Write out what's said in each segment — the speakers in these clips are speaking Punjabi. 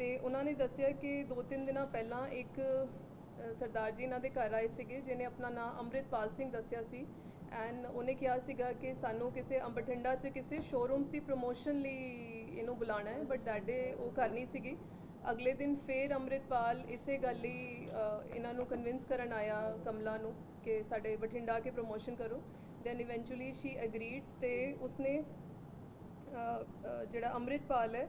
ਤੇ ਉਹਨਾਂ ਨੇ ਦੱਸਿਆ ਕਿ ਦੋ ਤਿੰਨ ਦਿਨਾਂ ਪਹਿਲਾਂ ਇੱਕ ਸਰਦਾਰ ਜੀ ਇਹਨਾਂ ਦੇ ਘਰ ਆਏ ਸੀਗੇ, ਜਿਹਨੇ ਆਪਣਾ ਨਾਮ ਅੰਮ੍ਰਿਤਪਾਲ ਸਿੰਘ ਦੱਸਿਆ ਸੀ। ਐਂਡ ਉਹਨੇ ਕਿਹਾ ਸੀਗਾ ਕਿ ਸਾਨੂੰ ਕਿਸੇ ਅੰਬਠਿੰਡਾ 'ਚ ਕਿਸੇ ਸ਼ੋਰੂਮਸ ਦੀ ਪ੍ਰੋਮੋਸ਼ਨ ਲਈ ਇਹਨੂੰ ਬੁਲਾਣਾ ਹੈ ਬਟ ਦੈਟ ਡੇ ਉਹ ਕਰਨੀ ਸੀਗੀ। ਅਗਲੇ ਦਿਨ ਫੇਰ ਅੰਮ੍ਰਿਤਪਾਲ ਇਸੇ ਗੱਲ ਲਈ ਇਹਨਾਂ ਨੂੰ ਕਨਵਿੰਸ ਕਰਨ ਆਇਆ ਕਮਲਾ ਨੂੰ ਕਿ ਸਾਡੇ ਬਠਿੰਡਾ ਕੇ ਪ੍ਰੋਮੋਸ਼ਨ ਕਰੋ। ਦੈਨ ਇਵੈਂਚੁਅਲੀ ਸ਼ੀ ਐਗਰੀਡ ਤੇ ਉਸਨੇ ਜਿਹੜਾ ਅੰਮ੍ਰਿਤਪਾਲ ਹੈ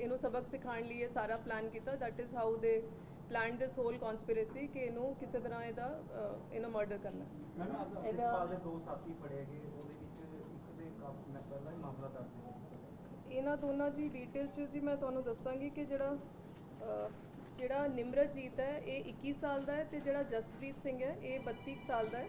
ਇਹਨੂੰ ਸਬਕ ਸਿਖਾਉਣ ਲਈ ਇਹ ਸਾਰਾ ਪਲਾਨ ਕੀਤਾ। That is how they planned this whole conspiracy ਕਿ ਇਹਨੂੰ ਕਿਸੇ ਤਰ੍ਹਾਂ ਇਹਦਾ ਇਹਨੂੰ ਮਰਡਰ ਕਰਨਾ। ਮੈਮ ਇਹਦਾ- ਅੰਮ੍ਰਿਤਪਾਲ ਦੇ ਦੋ ਸਾਥੀ ਫੜੇ ਗਏ ਉਹਦੇ ਵਿੱਚ ਇੱਕ ਦੇ ਕਾਫੀ ਮੈਂ ਪਹਿਲਾਂ ਹੀ ਮਾਮਲਾ ਦਰਜ ਹੈ ਇਹਨਾਂ ਦੋਨਾਂ ਦੀ ਡਿਟੇਲ ਚ ਜੀ ਮੈਂ ਤੁਹਾਨੂੰ ਦੱਸਾਂਗੀ ਕਿ ਜਿਹੜਾ ਜਿਹੜਾ ਨਿਮਰਤਜੀਤ ਹੈ ਇਹ 21 ਸਾਲ ਦਾ ਹੈ ਤੇ ਜਿਹੜਾ ਜਸਪ੍ਰੀਤ ਸਿੰਘ ਹੈ ਇਹ 32 ਕੁ ਸਾਲ ਦਾ ਹੈ।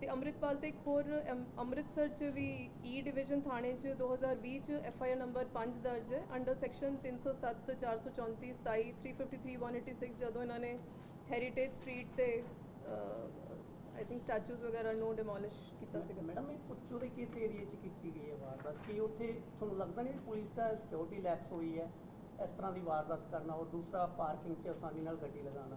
ਤੇ ਅੰਮ੍ਰਿਤਪਾਲ ਤੇ ਇੱਕ ਹੋਰ ਅਮ- ਅੰਮ੍ਰਿਤਸਰ ਚ ਵੀ ਈ ਡਿਵੀਜ਼ਨ ਥਾਣੇ ਚ 2020 ਚ ਐਫ ਆਈ ਆਰ ਨੰਬਰ 5 ਦਰਜ ਹੈ। ਅੰਡਰ ਸੈਕਸ਼ਨ 307 434 27 353 186 ਜਦੋਂ ਇਹਨਾਂ ਨੇ ਹੈਰੀਟੇਜ ਸਟਰੀਟ ਤੇ ਆਈ ਥਿੰਕ ਸਟੈਚੂਜ਼ ਵਗੈਰਾ ਨੂੰ ਡਿਮੋਲਿਸ਼ ਕੀਤਾ ਸੀਗਾ। ਮੈਡਮ ਇਹ ਪੁੱਛੋ ਦੇ ਕਿਸ ਏਰੀਆ 'ਚ ਕੀਤੀ ਗਈ ਹੈ ਵਾਰਦਾਤ? ਕੀ ਉੱਥੇ ਤੁਹਾਨੂੰ ਲੱਗਦਾ ਨਹੀਂ ਪੁਲਿਸ ਦਾ ਸਿਕਿਉਰਿਟੀ ਲੈਪਸ ਹੋਈ ਹੈ? ਇਸ ਤਰ੍ਹਾਂ ਦੀ ਵਾਰਦਾਤ ਕਰਨਾ ਔਰ ਦੂਸਰਾ ਪਾਰਕਿੰਗ 'ਚ ਆਸਾਨੀ ਨਾਲ ਗੱਡੀ ਲਗਾਉਣਾ?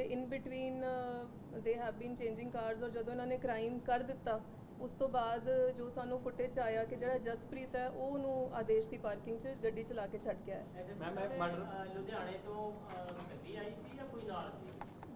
ਤੇ in between they have been changing cars ਔਰ ਜਦੋਂ ਇਹਨਾਂ ਨੇ ਕ੍ਰਾਈਮ ਕਰ ਦਿੱਤਾ ਉਸ ਤੋਂ ਬਾਅਦ ਜੋ ਸਾਨੂੰ ਫੁਟੇਜ ਆਇਆ ਕਿ ਜਿਹੜਾ ਜਸਪ੍ਰੀਤ ਹੈ ਉਹ ਉਹਨੂੰ ਆਦੇਸ਼ ਦੀ ਪਾਰਕਿੰਗ 'ਚ ਗੱਡੀ ਚਲਾ ਕੇ ਛੱਡ ਗਿਆ ਹੈ ਮੈਮ ਮੈਂ ਮਰਡਰ ਲੁਧਿਆਣੇ ਤੋਂ ਗੱਡੀ ਆਈ ਸੀ ਜਾਂ ਕੋਈ ਨਾਲ ਸੀ?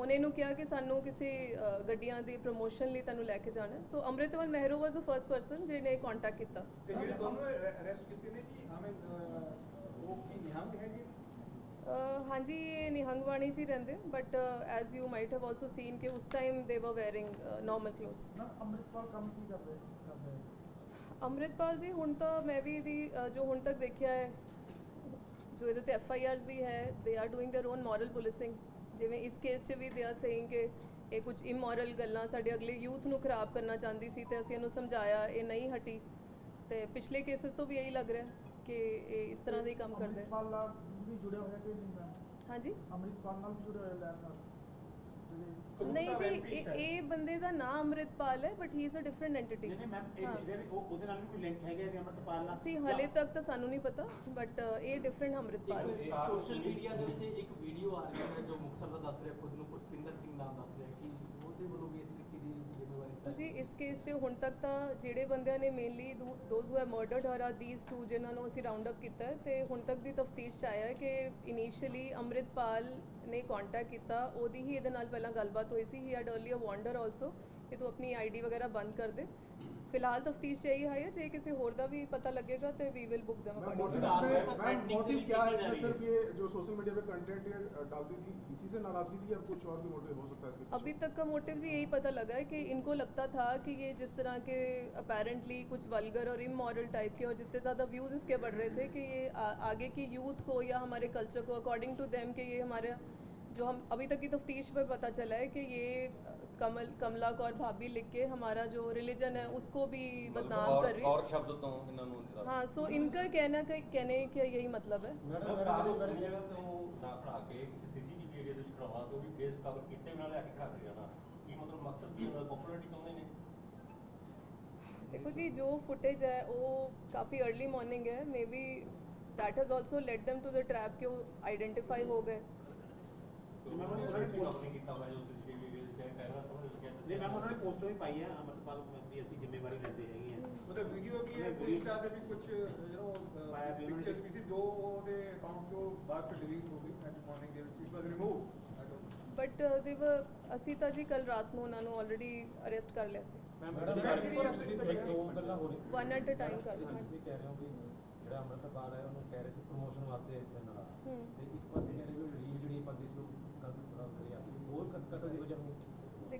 ਉਹਨੇ ਇਹਨੂੰ ਕਿਹਾ ਕਿ ਸਾਨੂੰ ਕਿਸੇ ਅ, ਗੱਡੀਆਂ ਦੀ ਪ੍ਰੋਮੋਸ਼ਨ ਲਈ ਤੈਨੂੰ ਲੈ ਕੇ ਜਾਣਾ so Amritpal Mehron was the first person ਜਿਹਨੇ ਕੰਟੈਕਟ ਕੀਤਾ ਤੇ ਜਿਹੜੇ ਦੋਨੋਂ ਅਰੈਸਟ ਕੀਤੇ ਨੇ ਜੀ ਆਮੇ ਉਹ ਕੀ ਨਿਹੰਗ ਹੈ ਜੀ ਅ, ਹਾਂਜੀ ਇਹ ਨਿਹੰਗਵਾਣੀ 'ਚ ਹੀ ਰਹਿੰਦੇ but as you might have also seen ਕਿ ਉਸ ਟਾਈਮ ਦੇ ਵਰ ਵੇਅਰਿੰਗ ਨਾਰਮਲ ਕਲੋਥਸ ਨਾ ਅੰਮ੍ਰਿਤਪਾਲ ਕੰਮ ਕੀ ਕਰਦੇ ਕਰਦੇ ਅੰਮ੍ਰਿਤਪਾਲ ਜੀ ਹੁਣ ਤਾਂ ਮੈਂ ਵੀ ਇਹਦੀ ਅ, ਜੋ ਹੁਣ ਤੱਕ ਦੇਖਿਆ ਹੈ ਜੋ ਇਹਦੇ ਤੇ ਐਫ ਆਈ ਆਰਸ ਵੀ ਹੈ they are doing their own moral policing ਜਿਵੇਂ ਇਸ ਕੇਸ 'ਚ ਵੀ ਦੇ ਆਰ ਸੇਇੰਗ ਕਿ ਇਹ ਕੁਝ ਇਮੋਰਲ ਗੱਲਾਂ ਸਾਡੇ ਅਗਲੇ ਯੂਥ ਨੂੰ ਖਰਾਬ ਕਰਨਾ ਚਾਹੁੰਦੀ ਸੀ ਤੇ ਅਸੀਂ ਇਹਨੂੰ ਸਮਝਾਇਆ ਇਹ ਨਹੀਂ ਹਟੀ। ਤੇ ਪਿਛਲੇ ਕੇਸਸ ਤੋਂ ਵੀ ਇਹੀ ਲੱਗ ਰਿਹਾ ਕਿ ਇਹ ਇਸ ਤਰ੍ਹਾਂ ਦਾ ਹੀ ਕੰਮ ਕਰਦੇ। ਨਾਲ ਵੀ ਜੁੜਿਆ ਹੋਇਆ ਕਿ ਨਹੀਂ ਹਾਂਜੀ? ਅੰਮ੍ਰਿਤਪਾਲ ਨਾਲ ਵੀ ਜੁੜਿਆ ਹੋਇਆ ਲੈਬ ਨਾਲ? ਜਿਹੜੇ ਨਹੀਂ ਜੀ ਇਹ ਇਹ ਬੰਦੇ ਦਾ ਨਾਮ ਅੰਮ੍ਰਿਤਪਾਲ ਹੈ but he is a different entity ਨਹੀਂ ਮੈਮ ਇਹ ਜਿਹੜੇ ਉਹ ਉਹਦੇ ਨਾਲ ਵੀ ਕੋਈ ਲਿੰਕ ਹੈਗਾ ਇਹਦੇ ਅੰਮ੍ਰਿਤਪਾਲ ਨਾਲ? ਸੀ ਹਲੇ ਤੱਕ ਤਾਂ ਸਾਨੂੰ ਨਹੀਂ ਪਤਾ ਬਟ ਇਹ ਡਿਫਰੈਂਟ ਅੰਮ੍ਰਿਤਪਾਲ। ਹੈ ਸੋਸ਼ਲ ਮੀਡੀਆ ਦੇ ਉੱਤੇ ਇੱਕ ਵੀਡੀਓ ਆ ਰਹੀ ਹੈ ਜੋ ਮੁਕਤਸਰ ਦਾ ਦੱਸ ਰਿਹਾ ਖੁਦ ਨੂੰ ਪੁਸ਼ਪਿੰਦਰ ਸਿੰਘ ਨਾਮ ਦੱਸ ਰਿਹਾ ਕਿ ਉਹਦੇ ਵੱਲੋਂ ਵੀ ਇਸ ਜੀ ਇਸ ਕੇਸ 'ਚ ਹੁਣ ਤੱਕ ਤਾਂ ਜਿਹੜੇ ਬੰਦਿਆਂ ਨੇ mainly those who have murdered her are these two ਜਿਨ੍ਹਾਂ ਨੂੰ ਅਸੀਂ ਰਾਉਂਡ ਅਪ ਕੀਤਾ ਹੈ ਤੇ ਹੁਣ ਤੱਕ ਦੀ ਤਫਤੀਸ਼ 'ਚ ਆਇਆ ਕਿ ਇਨੀਸ਼ੀਅਲੀ ਅੰਮ੍ਰਿਤਪਾਲ ਨੇ ਕੰਟੈਕਟ ਕੀਤਾ, ਉਹਦੀ ਹੀ ਇਹਦੇ ਨਾਲ ਪਹਿਲਾਂ ਗੱਲਬਾਤ ਹੋਈ ਸੀ he had earlier wander also ਕਿ ਤੂੰ ਆਪਣੀ ਆਈਡੀ ਵਗੈਰਾ ਬੰਦ ਕਰ ਦੇ। ਫਿਲਹਾਲ ਤਫਤੀਸ਼ 'ਚ ਇਹੀ ਹੈ ਜੇ ਕਿਸੇ ਹੋਰ ਦਾ ਵੀ ਪਤਾ ਲੱਗੇਗਾ ਤੇ we will book them motive according इसमें मैम मोटिव क्या है इसमें सिर्फ ये जो सोशल मीडिया पे कंटेंट ये डालती थी इसी से नाराजगी थी या कुछ और भी मोटिव हो सकता है इसके पीछे? अभी तक का मोटिव जी यही पता लगा है कि इनको लगता था कि ये जिस तरह के अपेरेंटली कुछ वल्गर और इमोरल टाइप के और जितने ज़्यादा व्यूज़ इसके बढ़ रहे थे कि ये आ, आगे की यूथ को या हमारे कल्चर को अकॉर्डिंग टू देम कि ये हमारे जो हम अभी तक की तफ्तीश में पता चला है कि ये कमल कमला कौर भाभी लिख के हमारा जो रिलीजन है उसको भी मतलब बदनाम कर रही और शब्द तो हाँ सो इनका कहना का कहने का यही मतलब है। देखो जी जो फुटेज है वो काफ़ी अर्ली मॉर्निंग है may be that has also let them to the trap के वो आइडेंटिफाई हो गए। ਨਹੀਂ ਮੈਮ ਉਹਨਾਂ ਨੇ ਪੋਸਟਰ ਵੀ ਪਾਈ ਹੈ ਅਮਰਪਾਲ ਦੀ ਅਸੀਂ ਜ਼ਿੰਮੇਵਾਰੀ ਲੈਂਦੇ ਹੈਗੇ ਹਾਂ। ਮਤਲਬ ਵੀਡੀਓ ਵੀ ਹੈ? ਸਟਾਰ ਦੇ ਵੀ ਕੁਝ ਯੂ ਪਾਇਆ ਵੀ ਉਹਨਾਂ ਨੇ। ਪਿਕਚਰਸ ਵੀ ਸੀ ਜੋ ਉਹਦੇ ਅਕਾਊਂਟ ਚੋਂ ਬਾਅਦ ਚ ਡਿਲੀਟ ਹੋ ਗਈ ਐਟ ਮਾਰਨਿੰਗ ਦੇ ਵਿੱਚ ਇਟ ਵਾਸ ਰਿਮੂਵ ਬਟ ਦੇ ਅਸੀਂ ਤਾਂ ਜੀ ਕੱਲ ਰਾਤ ਨੂੰ ਉਹਨਾਂ ਨੂੰ ਆਲਰੇਡੀ ਅਰੈਸਟ ਕਰ ਲਿਆ ਸੀ। ਗੱਲਾਂ ਹੋ ਰਹੀ ਵਨ ਐਟ ਅ ਟਾਈਮ ਕਰਨਾ ਤੁਸੀਂ ਕਹਿ ਰਹੇ ਹੋ ਵੀ ਜਿਹੜਾ ਅੰਮ੍ਰਿਤਪਾਲ ਹੈ ਉਹਨੂੰ ਕਹਿ ਰਹੇ ਸੀ ਪ੍ਰੋਮੋਸ਼ਨ ਵਾਸਤੇ ਨਾਲ। ਹੂੰ। ਤੇ ਇੱਕ ਪਾਸੇ ਕਹਿ ਰਹੇ ਵੀ ਰੀਲ ਜਿਹੜੀ ਬੰਦੀ ਸੀ ਉਹ ਗਲਤ ਸਰਾਬ ਕਰੀ ਜਾਂਦੀ ਸੀ। ਹੋਰ ਕਦ ਦੀ ਵਜ੍ਹਾ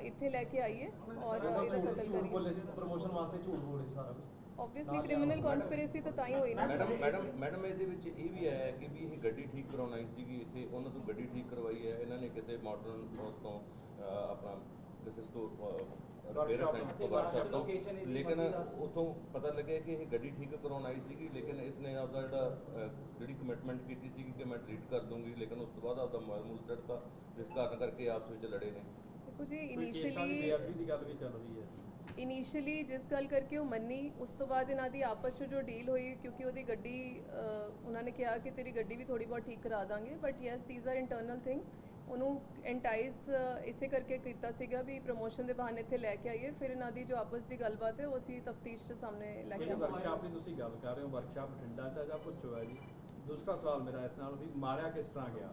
ਇੱਥੇ ਲੈ ਕੇ ਆਈਏ ਔਰ ਇਹਦਾ ਕਤਲ ਝੂਠ ਕਰੀਏ ਬੋਲੇ ਸੀ ਪ੍ਰੋਮੋਸ਼ਨ ਵਾਸਤੇ ਝੂਠ ਬੋਲੇ ਸੀ ਸਾਰਾ ਕੁਝ ਆਬਵੀਅਸਲੀ ਕ੍ਰਿਮੀਨਲ ਕਨਸਪੀਰੇਸੀ ਤਾਂ ਤਾਂ ਹੀ ਹੋਈ ਨਾ ਮੈਡਮ ਮੈਡਮ ਮੈਡਮ ਇਹਦੇ ਵਿੱਚ ਇਹ ਵੀ ਹੈ ਕਿ ਵੀ ਇਹ ਗੱਡੀ ਠੀਕ ਕਰਾਉਣ ਆਈ ਸੀਗੀ ਇੱਥੇ ਉਹਨਾਂ ਤੋਂ ਗੱਡੀ ਠੀਕ ਕਰਵਾਈ ਹੈ ਇਹਨਾਂ ਨੇ ਕਿਸੇ ਮਾਡਰਨ ਤੋਂ ਅਹ, ਆਪਣਾ ਕਿਸੇ ਸਟੋਰ ਰਿਪੇਅਰ ਸੈਂਟਰ ਵਰਕਸ਼ਾਪ ਤੋਂ ਲੇਕਿਨ ਉਥੋਂ ਪਤਾ ਲੱਗਿਆ ਕਿ ਇਹ ਗੱਡੀ ਠੀਕ ਕਰਾਉਣ ਆਈ ਸੀਗੀ ਲੇਕਿਨ ਇਸਨੇ ਆਪਦਾ ਜਿਹੜਾ ਅਹ, ਜਿਹੜੀ ਕਮਿਟਮੈਂਟ ਕੀਤੀ ਸੀਗੀ ਕਿ ਮੈਂ ਟ੍ਰੀਟ ਕਰ ਦੂੰਗੀ ਲੇਕਿਨ ਉਸ ਤੋਂ ਬਾਅਦ ਆਪਦਾ ਮੋਬਾਈਲ ਮੂਲ ਸੱਟਤਾ ਜਿਸ ਕਾਰਨ ਕਰਕੇ ਆਪਸ ਵਿੱਚ ਲੜੇ ਨੇ ਦੇਖੋ ਜੀ ਇਨੀਸ਼ੀਅਲੀ ਦੀ ਗੱਲ ਵੀ ਚੱਲ ਰਹੀ ਹੈ। ਇਨੀਸ਼ੀਅਲੀ ਜਿਸ ਗੱਲ ਕਰਕੇ ਉਹ ਮੰਨੀ ਉਸ ਤੋਂ ਬਾਅਦ ਇਹਨਾਂ ਦੀ ਆਪਸ 'ਚ ਜੋ ਡੀਲ ਹੋਈ ਕਿਉਂਕਿ ਉਹਦੀ ਗੱਡੀ ਉਹਨਾਂ ਨੇ ਕਿਹਾ ਕਿ ਤੇਰੀ ਗੱਡੀ ਵੀ ਥੋੜੀ ਬਹੁਤ ਠੀਕ ਕਰਾ ਦਾਂਗੇ but yes these are internal things ਉਹਨੂੰ ਐਂਟਾਈਸ ਇਸੇ ਕਰਕੇ ਕੀਤਾ ਸੀਗਾ ਵੀ ਪ੍ਰੋਮੋਸ਼ਨ ਦੇ ਬਹਾਨੇ ਇੱਥੇ ਲੈ ਕੇ ਆਈਏ। ਫਿਰ ਇਹਨਾਂ ਦੀ ਜੋ ਆਪਸ ਦੀ ਗੱਲਬਾਤ ਹੈ ਉਹ ਅਸੀਂ ਤਫਤੀਸ਼ 'ਚ ਸਾਹਮਣੇ ਲੈ ਕੇ ਆਵਾਂਗੇ। ਵਰਕਸ਼ਾਪ ਦੀ ਤੁਸੀਂ ਗੱਲ ਕਰ ਰਹੇ ਹੋ ਵਰਕਸ਼ਾਪ ਬਠਿੰਡਾ ਚ ਜਾਂ ਪੁੱਛੋ ਹੈ ਜੀ? ਦੂਸਰਾ ਸਵਾਲ ਮੇਰਾ ਇਸ ਨਾਲ ਵੀ ਮਾਰਿਆ ਕਿਸ ਤਰ੍ਹਾਂ ਗਿਆ?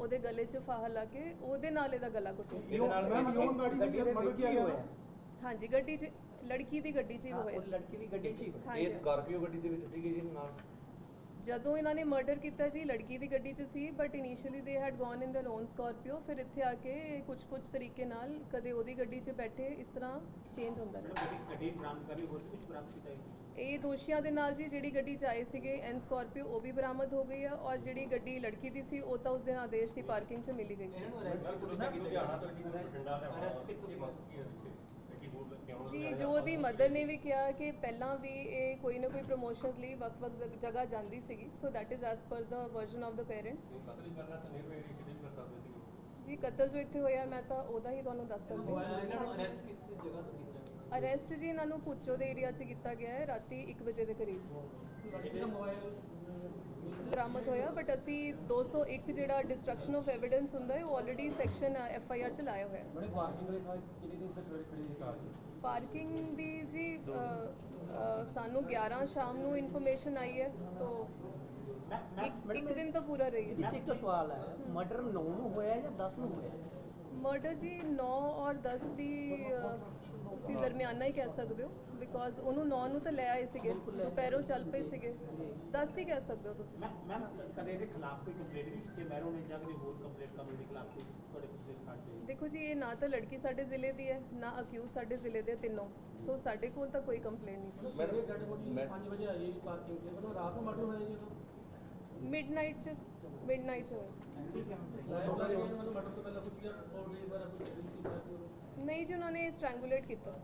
ਉਹਦੇ ਗਲੇ 'ਚ ਫਾਹਾ ਲਾ ਕੇ ਉਹਦੇ ਨਾਲ ਇਹਦਾ ਗਲਾ ਘੁੱਟਿਆ ਇਹਦੇ ਨਾਲ ਮੈਮ ਯੋਨ ਗਾੜੀ ਗੱਡੀ ਦੇ ਵੀ ਮਰਡਰ ਹੋਇਆ। ਹਾਂਜੀ ਗੱਡੀ 'ਚ ਲੜਕੀ ਦੀ ਗੱਡੀ 'ਚ ਹੀ ਹਾਂ, ਹੋਇਆ। ਉਹ ਲੜਕੀ ਦੀ ਗੱਡੀ 'ਚ ਹੀ ਹੋਇਆ। ਹਾਂਜੀ। ਇਹ ਸਕਾਰਪੀਓ ਗੱਡੀ ਦੇ ਵਿੱਚ ਸੀਗੀ ਜੀ ਨਾਲ। ਜਦੋਂ ਇਹਨਾਂ ਨੇ ਮਰਡਰ ਕੀਤਾ ਜੀ ਲੜਕੀ ਦੀ ਗੱਡੀ 'ਚ ਸੀ but initially they had gone in their own Scorpio ਫਿਰ ਇੱਥੇ ਆ ਕੇ ਕੁਝ ਕੁਝ ਤਰੀਕੇ ਨਾਲ ਕਦੇ ਉਹਦੀ ਗੱਡੀ 'ਚ ਬੈਠੇ ਇਸ ਤਰ੍ਹਾਂ ਚੇਂਜ ਹੁੰਦਾ ਰਿਹਾ। ਗੱਡੀ ਗੱਡੀ ਬਰਾਮਦ ਕਰੀ ਹੋਰ ਕੁਝ ਬਰਾਮਦ ਕੀਤਾ ਹੈ ਇਹ ਦੋਸ਼ੀਆਂ ਦੇ ਨਾਲ ਜੀ ਜਿਹੜੀ ਗੱਡੀ 'ਚ ਆਏ ਸੀਗੇ, ਐਨ ਸਕਾਰਪੀਓ, ਉਹ ਵੀ ਬਰਾਮਦ ਹੋ ਗਈ ਹੈ ਔਰ ਜਿਹੜੀ ਗੱਡੀ ਲੜਕੀ ਦੀ ਸੀ, ਉਹ ਤਾਂ ਉਸ ਦਿਨ ਆਦੇਸ਼ ਦੀ ਪਾਰਕਿੰਗ 'ਚ ਮਿਲੀ ਗਈ ਸੀ। ਜੀ, ਜੋ ਉਹਦੀ ਮਦਰ ਨੇ ਵੀ ਕਿਹਾ ਕਿ ਪਹਿਲਾਂ ਵੀ ਇਹ ਕੋਈ ਨਾ ਕੋਈ ਪ੍ਰੋਮੋਸ਼ਨਸ ਲਈ ਵੱਖ-ਵੱਖ ਜਗ੍ਹਾ ਜਾਂਦੀ ਸੀਗੀ ਸੋ that is as per the version of the parents ਜੀ, ਕਤਲ ਜੋ ਇੱਥੇ ਹੋਇਆ, ਮੈਂ ਤਾਂ ਉਹਦਾ ਹੀ ਤੁਹਾਨੂੰ ਦੱਸ ਸਕਦੀ ਹਾਂ। ਅਰੈਸਟ ਜੀ ਇਹਨਾਂ ਨੂੰ ਪੁੱਛੋ ਦੇ ਏਰੀਆ 'ਚ ਕੀਤਾ ਗਿਆ ਹੈ ਰਾਤੀ 1 ਵਜੇ ਦੇ ਕਰੀਬ। ਬਰਾਮਦ ਹੋਇਆ ਬਟ ਅਸੀਂ 201 ਜਿਹੜਾ ਡਿਸਟਰਕਸ਼ਨ ਆਫ ਐਵੀਡੈਂਸ ਹੁੰਦਾ ਹੈ ਉਹ already section F I R 'ਚ ਲਾਇਆ ਹੋਇਆ। ਹੈ ਬੜੇ ਪਾਰਕਿੰਗ ਵਾਲੇ ਥਾਂ ਕਿੰਨੇ ਦਿਨ ਤੱਕ ਖੜੀ ਖੜੀ ਕਾਰ ਜੀ ਪਾਰਕਿੰਗ ਦੀ ਜੀ ਸਾਨੂੰ 11 ਸ਼ਾਮ ਨੂੰ ਇਨਫੋਰਮੇਸ਼ਨ ਆਈ ਹੈ ਤੋਂ ਇੱਕ ਦਿਨ ਤਾਂ ਪੂਰਾ ਰਹੀ ਹੈ। ਇੱਕ ਸਵਾਲ ਹੈ ਮਰਡਰ 9 ਨੂੰ ਹੋਇਆ ਜਾਂ 10 ਨੂੰ ਹੋਇਆ? ਮਰਡਰ ਜੀ 9 ਔਰ 10 ਦੀ ਤੁਸੀਂ ਦਰਮਿਆਨਾ ਹੀ ਕਹਿ ਸਕਦੇ ਹੋ ਬਿਕੋਜ਼ ਉਹਨੂੰ 9 ਨੂੰ ਤਾਂ ਲੈ ਆਏ ਸੀਗੇ ਦੁਪਹਿਰੋਂ ਚੱਲ ਪਏ ਸੀਗੇ। 10 ਹੀ ਕਹਿ ਸਕਦੇ ਹੋ ਤੁਸੀਂ। ਮੈਂ ਮੈਮ ਕਦੇ ਇਹਦੇ ਖਿਲਾਫ ਕੋਈ ਕੰਪਲੇਂਟ ਵੀ ਕੀਤੀ ਮੈਰੋ ਨੇ ਜਾਂ ਕੋਈ ਹੋਰ ਕੰਪਲੇਂਟ ਕਰਨ ਦੇ ਖਿਲਾਫ ਕੋਈ ਤੁਹਾਡੇ ਕਿਸੇ ਸਥਾਨ ਤੇ ਦੇਖੋ ਜੀ ਇਹ ਨਾ ਤਾਂ ਲੜਕੀ ਸਾਡੇ ਜ਼ਿਲ੍ਹੇ ਦੀ ਹੈ ਨਾ ਅਕਿਊਜ਼ ਸਾਡੇ ਜ਼ਿਲ੍ਹੇ ਦੇ ਤਿੰਨੋਂ। ਸੋ ਸਾਡੇ ਕੋਲ ਤਾਂ ਕੋਈ ਕੰਪਲੇਂਟ ਨਹੀਂ ਸੀ। ਸਵੇਰੇ ਗੱਡੀ ਬੋਡੀ ਮੈਂ- 5 ਵਜੇ ਆਈ ਪਾਰਕਿੰਗ 'ਚ ਮਤਲਬ ਰਾਤ ਨੂੰ ਮਰਡਰ ਹੋਇਆ ਜੀ ਉਦੋਂ। ਮਿਡਨਾਈਟ 'ਚ ਮਿਡਨਾਈਟ 'ਚ ਹੋਇਆ ਜੀ। ਠੀਕ ਹੈ। ਮਤਲਬ ਮਰਡਰ ਤੋਂ ਪਹਿਲਾਂ ਕੁਝ ਯਾਰ ਆਲਰੇਡੀ ਵਾਰਾ ਕੁਝ ਨਹੀਂ ਜੀ ਉਹਨਾਂ ਨੇ ਸਟ੍ਰੈਂਗੂਲੇਟ ਕੀਤਾ।